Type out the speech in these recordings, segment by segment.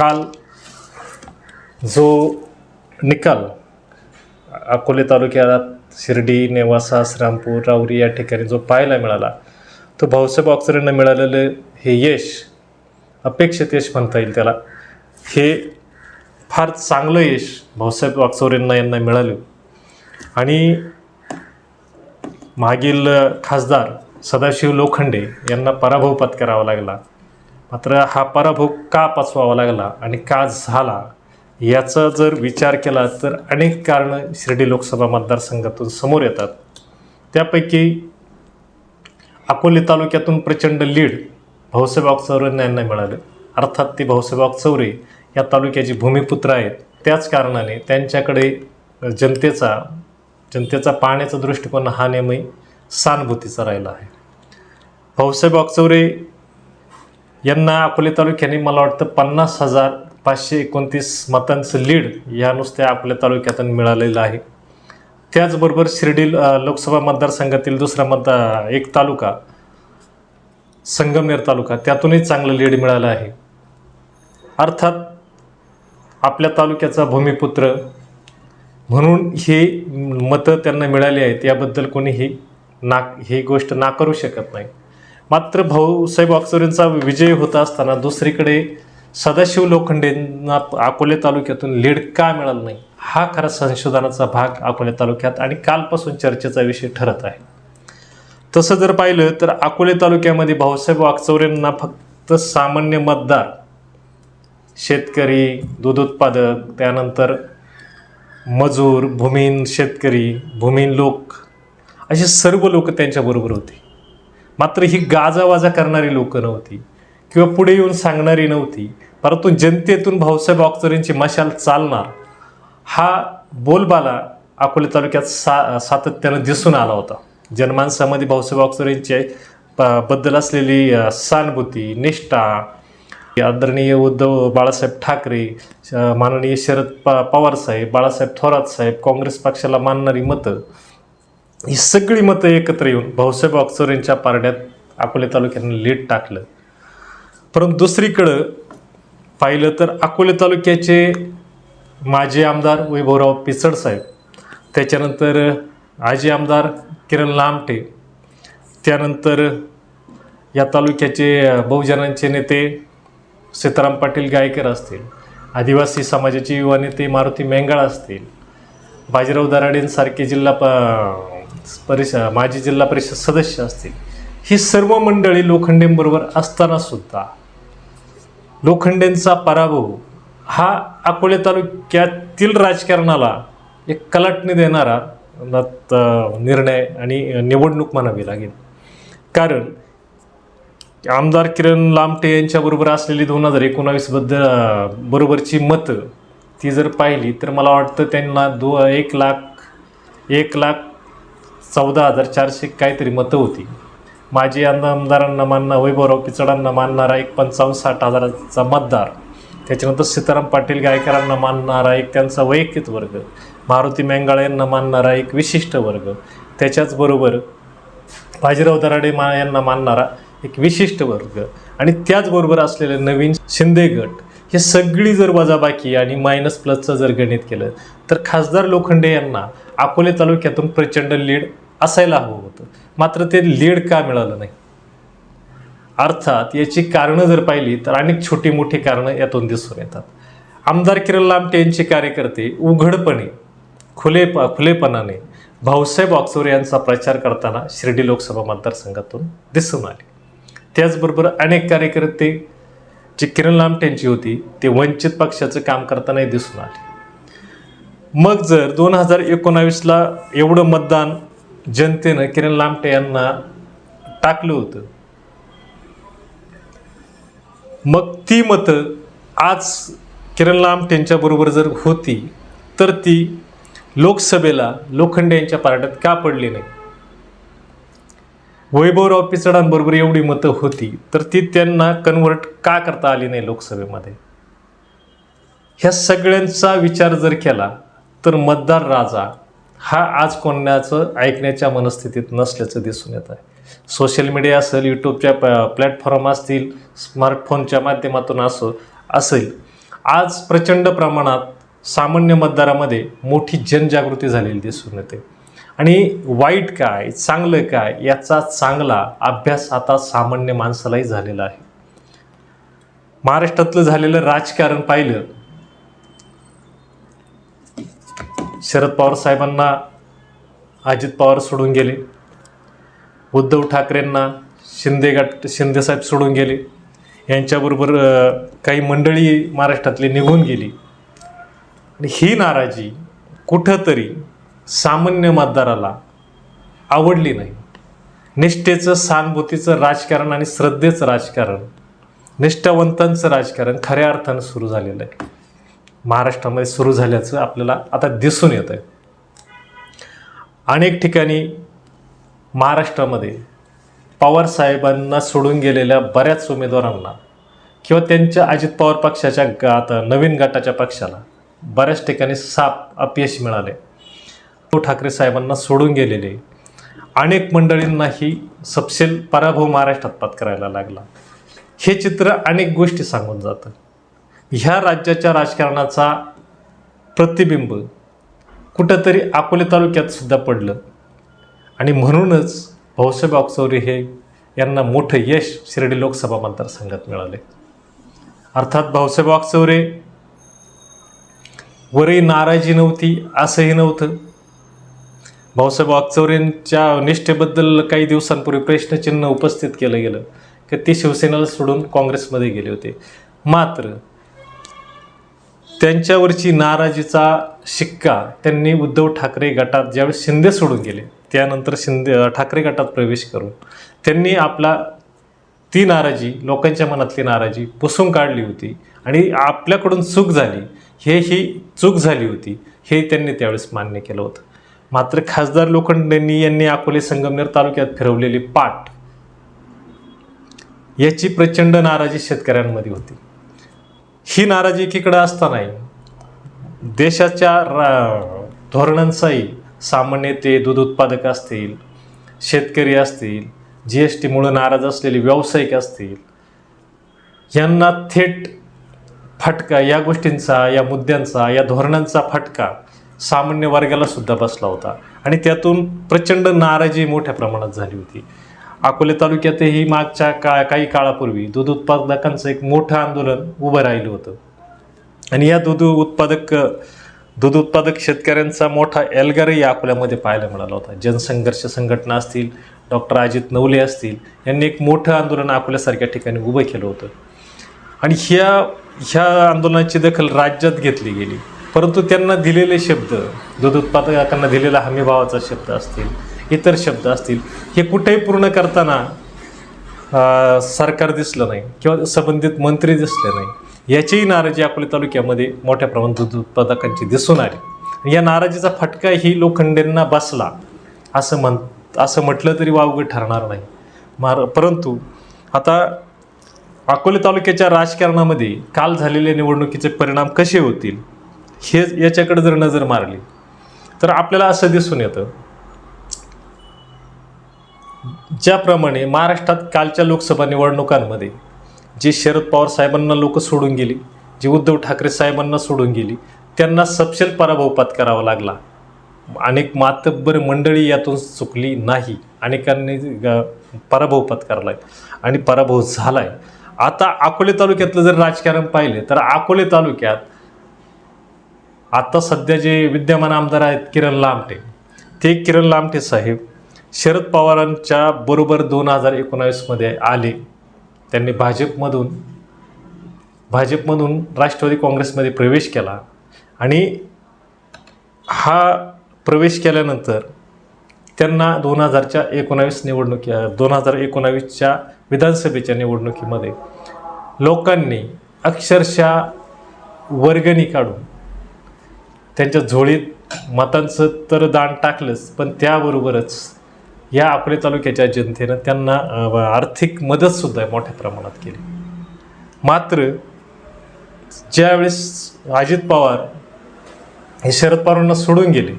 काल जो निकाल अकोले तालुक्यात शिर्डी नेवासा श्रामपूर राऊरी या ठिकाणी जो पाहायला मिळाला तो भाऊसाहेब ऑक्सरेंना मिळालेलं हे यश अपेक्षित यश म्हणता येईल त्याला. हे फार चांगलं यश भाऊसाहेब वागचौरेंना यांना मिळालं. आणि मागील खासदार सदाशिव लोखंडे यांना पराभव पत्करावा लागला. मात्र हा पराभव का पचवावा लागला आणि का झाला याचा जर विचार केला तर अनेक कारणं शिर्डी लोकसभा मतदारसंघातून समोर येतात. त्यापैकी अकोले तालुक्यातून प्रचंड लीड भाऊसाहेब चौरे यांना मिळालं. अर्थात ते भाऊसाहेब वागचौरे या तालुक्याचे भूमिपुत्र आहेत. त्याच कारणाने त्यांच्याकडे जनतेचा जनतेचा पाहण्याचा दृष्टिकोन हा नेहमी सहानुभूतीचा राहिला आहे. भाऊसाहेब वागचौरे यांना अकोले तालुक्याने मला वाटतं पन्नास हजार पाचशे एकोणतीस मतांचं लीड या नुसत्या अकोले तालुक्यातून मिळालेलं आहे. त्याचबरोबर शिर्डी लोकसभा मतदारसंघातील दुसरा मतदार एक तालुका संगमनेर तालुका त्यातूनही चांगलं लीड मिळालं आहे. अर्थात आपल्या तालुक्याचा भूमिपुत्र म्हणून हे मतं त्यांना मिळाली आहेत याबद्दल कोणीही नाक ही गोष्ट नाकारू शकत नाही. मात्र भाऊसाहेब वागचौरेंचा विजय होत असताना दुसरीकडे सदाशिव लोखंडेंना अकोले तालुक्यातून लीड का मिळालं नाही. हा खरा संशोधनाचा भाग अकोले तालुक्यात आणि कालपासून चर्चेचा विषय ठरत आहे. तसं जर पाहिलं तर अकोले तालुक्यामध्ये भाऊसाहेब वाकचौरेंना फक्त सामान्य मतदार शेतकरी दूध उत्पादक त्यानंतर मजूर भूमिहीन शेतकरी भूमिहीन लोक असे सर्व लोक त्यांच्याबरोबर होते. मात्र ही गाजावाजा करणारी लोक नव्हती. किंवा पुढे येऊन सांगणारी नव्हती. परंतु जनतेतून भाऊसाहेब वागचौरेंची मशाल चालणार हा बोलबाला अकोले तालुक्यात सा सातत्यानं दिसून आला होता. जनमानसामध्ये भाऊसाहेब ऑक्सरींचे प- बद्दल असलेली सहानुभूती निष्ठा आदरणीय उद्धव बाळासाहेब ठाकरे माननीय शरद प पवार साहेब बाळासाहेब थोरात साहेब काँग्रेस पक्षाला मानणारी मतं ही सगळी मतं एकत्र येऊन भाऊसाहेब वागचौरेंच्या पारड्यात अकोले तालुक्यानं लीड टाकलं. परंतु दुसरीकडं पाहिलं तर अकोले तालुक्याचे माजी आमदार वैभवराव पिचड साहेब त्याच्यानंतर आजी आमदार किरण लामटे त्यानंतर या तालुक्याचे बहुजनांचे नेते सीताराम पाटील गायकर असतील आदिवासी समाजाचे युवा नेते मारुती मेंगाळ असतील बाजीराव दराडेंसारखे जिल्हा प परिष माजी जिल्हा परिषद सदस्य असतील. ही सर्व मंडळी लोखंडेंबरोबर असताना सुद्धा लोखंडेंचा पराभव हा अकोले तालुक्यातील राजकारणाला एक कलाटणी देणारा निर्णय आणि निवडणूक म्हणावी लागेल. कारण आमदार किरण लामटे यांच्याबरोबर असलेली दोन हजार एकोणावीसबद्दल बरोबरची मतं ती जर पाहिली तर मला वाटतं त्यांना दो एक लाख एक लाख चौदा हजार चारशे काहीतरी मतं होती. माजी आमदारांना मानणं वैभवराव पिचडांना मानणारा एक पंचावन्न साठ हजाराचा मतदार. त्याच्यानंतर सीताराम पाटील गायकरांना मानणारा एक त्यांचा वैयक्तिक वर्ग. मारुती मेंगाळे यांना मानणारा एक विशिष्ट वर्ग. त्याच्याचबरोबर बाजीराव दराडे मा यांना मानणारा एक विशिष्ट वर्ग. आणि त्याचबरोबर असलेले नवीन शिंदे गट. हे सगळी जर वजाबाकी आणि मायनस प्लसचं जर गणित केलं तर खासदार लोखंडे यांना अकोले तालुक्यातून प्रचंड लीड असायला हवं होतं. मात्र ते लीड का मिळालं नाही? अर्थात याची कारणं जर पाहिली तर अनेक छोटी मोठी कारणं यातून दिसून येतात. आमदार किरण लामटे यांचे कार्यकर्ते उघडपणे खुले खुलेपणाने भाऊसाहेब वागचौरे यांचा प्रचार करताना शिर्डी लोकसभा मतदारसंघातून दिसून आले. त्याचबरोबर अनेक कार्यकर्ते जी किरण लामटेंची होती ते वंचित पक्षाचं काम करतानाही दिसून आले. मग जर दोन हजार एकोणावीसला एवढं मतदान जनतेनं किरण लामटे यांना टाकलं होतं मग ती मतं आज किरण लामटेंच्या बरोबर जर होती तर ती लोकसभेला लोखंडे यांच्या पार्ट्यात का पडली नाही? वैभवराव पिचडांबरोबर एवढी मतं होती तर ती त्यांना कन्व्हर्ट का करता आली नाही लोकसभेमध्ये? ह्या सगळ्यांचा विचार जर केला तर मतदार राजा हा आज कोणाचं ऐकण्याच्या मनस्थितीत नसल्याचं दिसून येत आहे. सोशल मीडिया असेल यूट्यूबच्या प्लॅटफॉर्म असतील स्मार्टफोनच्या माध्यमातून असो असेल आज प्रचंड प्रमाणात सामान्य मतदारामध्ये मोठी जनजागृती झालेली दिसून येते. आणि वाईट काय चांगलं काय याचा चांगला अभ्यास आता सामान्य माणसालाही झालेला आहे. महाराष्ट्रातलं झालेलं राजकारण पाहिलं शरद पवार साहेबांना अजित पवार सोडून गेले उद्धव ठाकरेंना शिंदे गट शिंदेसाहेब सोडून गेले यांच्याबरोबर काही मंडळी महाराष्ट्रातली निघून गेली. आणि ही नाराजी कुठंतरी सामान्य मतदाराला आवडली नाही. निष्ठेचं सहानुभूतीचं राजकारण आणि श्रद्धेचं राजकारण निष्ठावंतांचं राजकारण खऱ्या अर्थानं सुरू झालेलं आहे. महाराष्ट्रामध्ये सुरू झाल्याचं आपल्याला आता दिसून येत आहे अनेक ठिकाणी महाराष्ट्रामध्ये पवार साहेबांना सोडून गेलेल्या बऱ्याच उमेदवारांना किंवा त्यांच्या अजित पवार पक्षाच्या ग- आता नवीन गटाच्या पक्षाला बऱ्याच ठिकाणी साप अपयश मिळाले ठाकरे साहेबांना सोडून गेलेले. अनेक मंडळींनाही सपशेल पराभव महाराष्ट्रात पत्करायला लागला. हे चित्र अनेक गोष्टी सांगून जातं. ह्या राज्याच्या राजकारणाचा प्रतिबिंब कुठंतरी अकोले तालुक्यात सुद्धा पडलं. आणि म्हणूनच भाऊसाहेब वागचौरे हे यांना मोठं यश शिर्डी लोकसभा मतदारसंघात मिळाले. अर्थात भाऊसाहेब वागचौरे वरही नाराजी नव्हती असंही नव्हतं. भाऊसाहेब वागचौरेंच्या निष्ठेबद्दल काही दिवसांपूर्वी प्रश्नचिन्ह उपस्थित केलं गेलं की ते शिवसेनेला सोडून काँग्रेसमध्ये गेले होते. मात्र त्यांच्यावरची नाराजीचा शिक्का त्यांनी उद्धव ठाकरे गटात ज्यावेळेस शिंदे सोडून गेले त्यानंतर शिंदे ठाकरे गटात प्रवेश करून त्यांनी आपला ती नाराजी लोकांच्या मनातली नाराजी पुसून काढली होती आणि आपल्याकडून चूक झाली हे ही चूक झाली होती हे त्यांनी त्यावेळेस मान्य केलं होतं. मात्र खासदार लोखंडेंनी यांनी अकोले संगमनेर तालुक्यात फिरवलेली पाठ याची प्रचंड नाराजी शेतकऱ्यांमध्ये होती. ही नाराजी एकीकडे असतानाही देशाच्या रा धोरणांचाही सामान्य ते दूध उत्पादक असतील शेतकरी असतील जी एस टीमुळं नाराज असलेले व्यावसायिक असतील यांना थेट फटका या गोष्टींचा या मुद्द्यांचा या धोरणांचा फटका सामान्य वर्गाला सुद्धा बसला होता. आणि त्यातून प्रचंड नाराजी मोठ्या प्रमाणात झाली होती. अकोले तालुक्यातही मागच्या का काही काळापूर्वी दूध उत्पादकांचं एक मोठं आंदोलन उभं राहिलं होतं. आणि या दूध उत्पादक दूध उत्पादक शेतकऱ्यांचा मोठा एल्गारही अकोल्यामध्ये पाहायला मिळाला होता. जनसंघर्ष संघटना असतील डॉक्टर अजित नवले असतील यांनी एक मोठं आंदोलन अकोल्यासारख्या ठिकाणी उभं केलं होतं. आणि ह्या ह्या आंदोलनाची दखल राज्यात घेतली गेली. परंतु त्यांना दिलेले शब्द दूध उत्पादकांना दिलेला हमीभावाचा शब्द असतील इतर शब्द असतील हे कुठेही पूर्ण करताना सरकार दिसलं नाही किंवा संबंधित मंत्री दिसले नाही. याचीही नाराजी अकोले तालुक्यामध्ये मोठ्या प्रमाणात दूध उत्पादकांची दिसून आली. या नाराजीचा फटका ही लोखंडेंना बसला. असं म्हण असं म्हटलं तरी वावगं ठरणार नाही. मार परंतु आता अकोले तालुक्याच्या राजकारणामध्ये काल झालेल्या निवडणुकीचे परिणाम कसे होतील? हे याच्याकडे जर नजर मारली तर आपल्याला असं दिसून येतं ज्याप्रमाणे महाराष्ट्रात कालच्या लोकसभा निवडणुकांमध्ये जे शरद पवार साहेबांना लोक सोडून गेली जे उद्धव ठाकरे साहेबांना सोडून गेली त्यांना सपशेल पराभव पत्करावा लागला. अनेक मातब्बर मंडळी यातून चुकली नाही अनेकांनी ग- पराभव पत्करलाय आणि पराभव झाला आहे आता अकोले तालुक्यातलं जर राजकारण पाहिलं तर अकोले तालुक्यात आता सध्या जे विद्यमान आमदार आहेत किरण लामटे ते किरण लामटे साहेब शरद पवारांच्या बरोबर दोन हजार एकोणावीसमध्ये आले. त्यांनी भाजपमधून भाजपमधून राष्ट्रवादी काँग्रेसमध्ये प्रवेश केला आणि हा प्रवेश केल्यानंतर त्यांना दोन हजारच्या एकोणावीस निवडणुकी दोन हजार एकोणावीसच्या विधानसभेच्या निवडणुकीमध्ये लोकांनी अक्षरशः वर्गणी काढून त्यांच्या झोळीत मतांचं तर दान टाकलंच पण त्याबरोबरच या अकोले तालुक्याच्या जनतेनं त्यांना आर्थिक मदतसुद्धा मोठ्या प्रमाणात केली. मात्र ज्यावेळेस अजित पवार हे शरद पवारांना सोडून गेले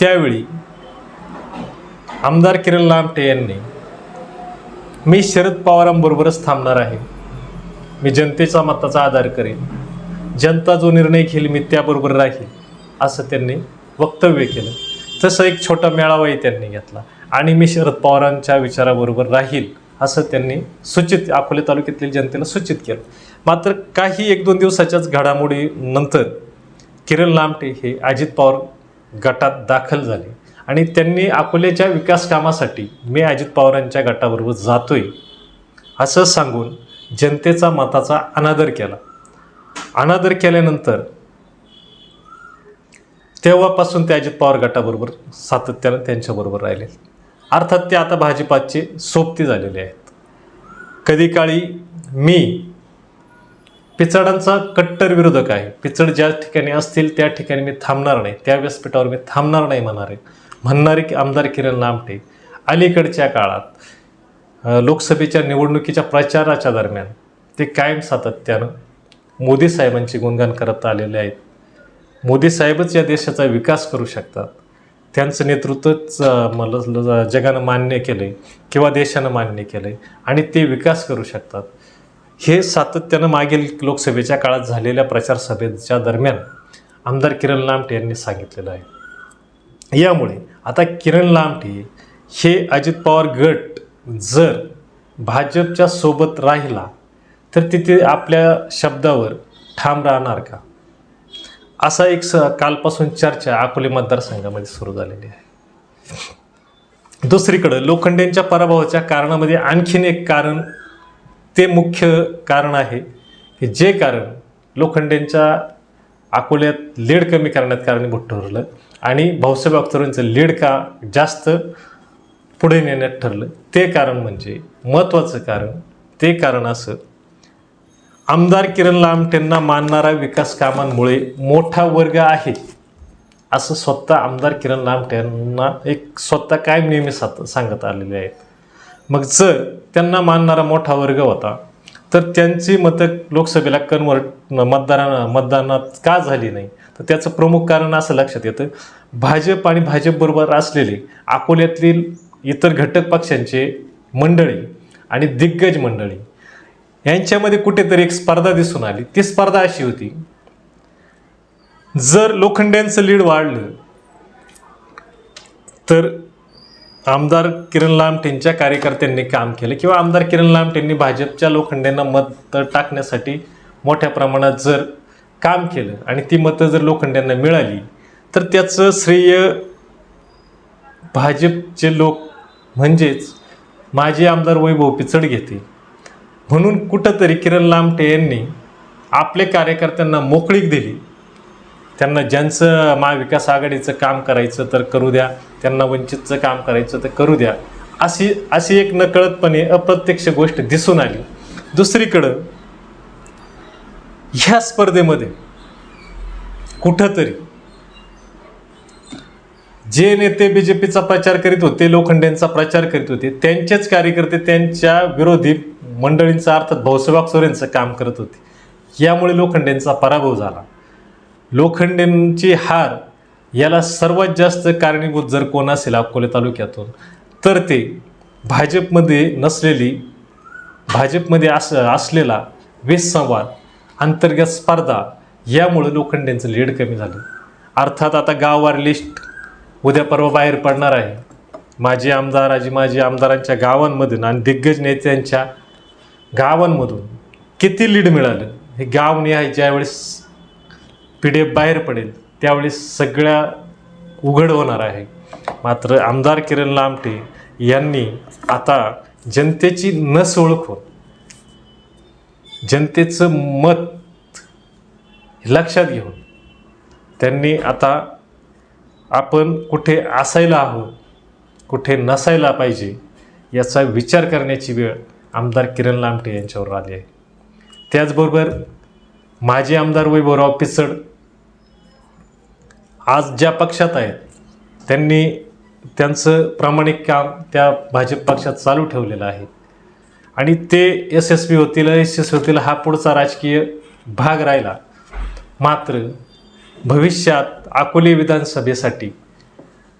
त्यावेळी आमदार किरण लामटे यांनी मी शरद पवारांबरोबरच थांबणार आहे. मी जनतेचा मताचा आधार करेन. जनता जो निर्णय घेईल मी त्याबरोबर राहील असं त्यांनी वक्तव्य केलं. तसं एक छोटा मेळावाही त्यांनी घेतला. आणि मी शरद पवारांच्या विचाराबरोबर राहील असं त्यांनी सूचित अकोले तालुक्यातील जनतेला सूचित केलं. मात्र काही एक दोन दिवसाच्याच घडामोडी नंतर किरण लामटे हे अजित पवार गटात दाखल झाले. आणि त्यांनी अकोल्याच्या विकास कामासाठी मी अजित पवारांच्या गटाबरोबर जातोय असं सांगून जनतेचा मताचा अनादर केला. अनादर केल्यानंतर तेव्हापासून ते अजित पवार गटाबरोबर सातत्यानं त्यांच्याबरोबर राहिले. अर्थात ते आता भाजपाचे सोबती झालेले आहेत. कधी काळी मी पिचडांचा कट्टर विरोधक आहे. पिचड ज्या ठिकाणी असतील त्या ठिकाणी मी थांबणार नाही. त्या व्यासपीठावर मी थांबणार नाही म्हणणार आहे. म्हणणारे की आमदार किरण लामटे अलीकडच्या काळात लोकसभेच्या निवडणुकीच्या प्रचाराच्या दरम्यान ते कायम सातत्यानं मोदी साहेबांची गुणगान करत आलेले आहेत. मोदी साहेबच या देशाचा विकास करू शकतात. त्यांचं नेतृत्वच मला जगानं मान्य केलं आहे किंवा देशानं मान्य केलं आहे आणि ते विकास करू शकतात. हे सातत्यानं मागील लोकसभेच्या काळात झालेल्या प्रचार सभेच्या दरम्यान आमदार किरण लामटे यांनी सांगितलेलं आहे. यामुळे आता किरण लामटे हे अजित पवार गट जर भाजपच्या सोबत राहिला तर तिथे आपल्या शब्दावर ठाम राहणार का? असा एक स कालपासून चर्चा अकोले मतदारसंघामध्ये सुरू झालेली आहे. दुसरीकडं लोखंडेंच्या पराभवाच्या कारणामध्ये आणखीन एक कारण ते मुख्य कारण आहे की जे कारण लोखंडेंच्या अकोल्यात लीड कमी करण्यात कारणीभूत ठरलं आणि भाऊसाहेब अख्तरांचं लीड का जास्त पुढे नेण्यात ठरलं ते कारण म्हणजे महत्त्वाचं कारण ते कारण असं आमदार किरण लामटेंना मानणारा विकास कामांमुळे मोठा वर्ग आहे. असं स्वतः आमदार किरण लामटेंना एक स्वतः कायम नेहमी सात सांगत आलेले आहेत. मग जर त्यांना मानणारा मोठा वर्ग होता तर त्यांची मतं लोकसभेला कन्वर्ट मतदारा मतदानात का झाली नाही? तर त्याचं प्रमुख कारण असं लक्षात येतं भाजप आणि भाजपबरोबर असलेले अकोल्यातील इतर घटक पक्षांचे मंडळी आणि दिग्गज मंडळी यांच्यामध्ये कुठेतरी एक स्पर्धा दिसून आली. ती स्पर्धा अशी होती जर लोखंड्यांचं लीड वाढलं तर आमदार किरण लामटेंच्या कार्यकर्त्यांनी काम केलं किंवा आमदार किरण लामटेंनी भाजपच्या लोखंड्यांना मत टाकण्यासाठी मोठ्या प्रमाणात जर काम केलं आणि ती मतं जर लोखंड्यांना मिळाली तर त्याचं श्रेय भाजपचे लोक म्हणजेच माजी आमदार वैभव पिचड घेते म्हणून कुठंतरी किरण लामटे यांनी आपले कार्यकर्त्यांना मोकळीक दिली. त्यांना ज्यांचं महाविकास आघाडीचं काम करायचं तर करू द्या त्यांना वंचितचं काम करायचं तर करू द्या अशी अशी एक नकळतपणे अप्रत्यक्ष गोष्ट दिसून आली. दुसरीकडं ह्या स्पर्धेमध्ये कुठंतरी जे नेते बी जे पीचा प्रचार करीत होते लोखंडेंचा प्रचार करीत होते त्यांचेच कार्यकर्ते त्यांच्या विरोधी मंडळींचा अर्थात भाऊसाहेब सोरेंचं काम करत होते. यामुळे लोखंडेंचा पराभव झाला. लोखंडेंची हार याला सर्वात जास्त कारणीभूत जर कोण असेल अकोले तालुक्यातून तर ते भाजपमध्ये नसलेली भाजपमध्ये अस असलेला वेसंवाद अंतर्गत स्पर्धा यामुळे लोखंडेंचं लीड कमी झालं. अर्थात आता गाववार लिस्ट उद्या परवा बाहेर पडणार आहे. माजी आमदार आजी माजी आमदारांच्या गावांमधून आणि दिग्गज नेत्यांच्या गावांमधून किती लीड मिळालं? हे गाव निहाय ज्यावेळेस पी डी एफ बाहेर पडेल त्यावेळेस सगळ्या उघड होणार आहे. मात्र आमदार किरण लामटे यांनी आता जनतेची नस ओळखून जनतेचं मत लक्षात घेऊन त्यांनी आता आपण कुठे असायला आहोत कुठे नसायला पाहिजे याचा विचार करण्याची वेळ आमदार किरण लामटे यांच्यावर आली आहे. त्याचबरोबर माजी आमदार वैभवराव पिचड आज ज्या पक्षात आहेत त्यांनी त्यांचं प्रामाणिक काम त्या भाजप पक्षात चालू ठेवलेलं आहे. आणि ते यशस्वी होतील यशस्वी होतील हा पुढचा राजकीय भाग राहिला. मात्र भविष्यात अकोले विधानसभेसाठी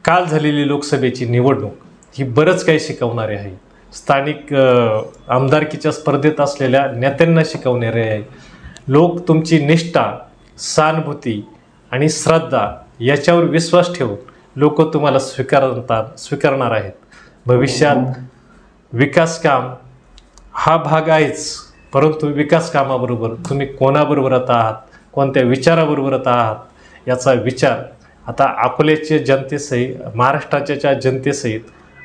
काल झालेली लोकसभेची निवडणूक ही बरंच काही शिकवणारी आहे. स्थानिक आमदारकीच्या स्पर्धेत असलेल्या नेत्यांना शिकवणारे आहे. लोक तुमची निष्ठा सहानुभूती आणि श्रद्धा याच्यावर विश्वास ठेवून लोक तुम्हाला स्वीकारतात स्वीकारणार आहेत. भविष्यात विकासकाम हा भाग आहेच परंतु विकास कामाबरोबर तुम्ही कोणाबरोबर आता आहात कोणत्या विचाराबरोबर आता आहात याचा विचार आता अकोल्याच्या जनतेसहित महाराष्ट्राच्या ज्या जनतेसहित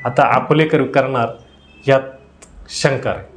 आता अकोलेकर करणार यात शंका आहे.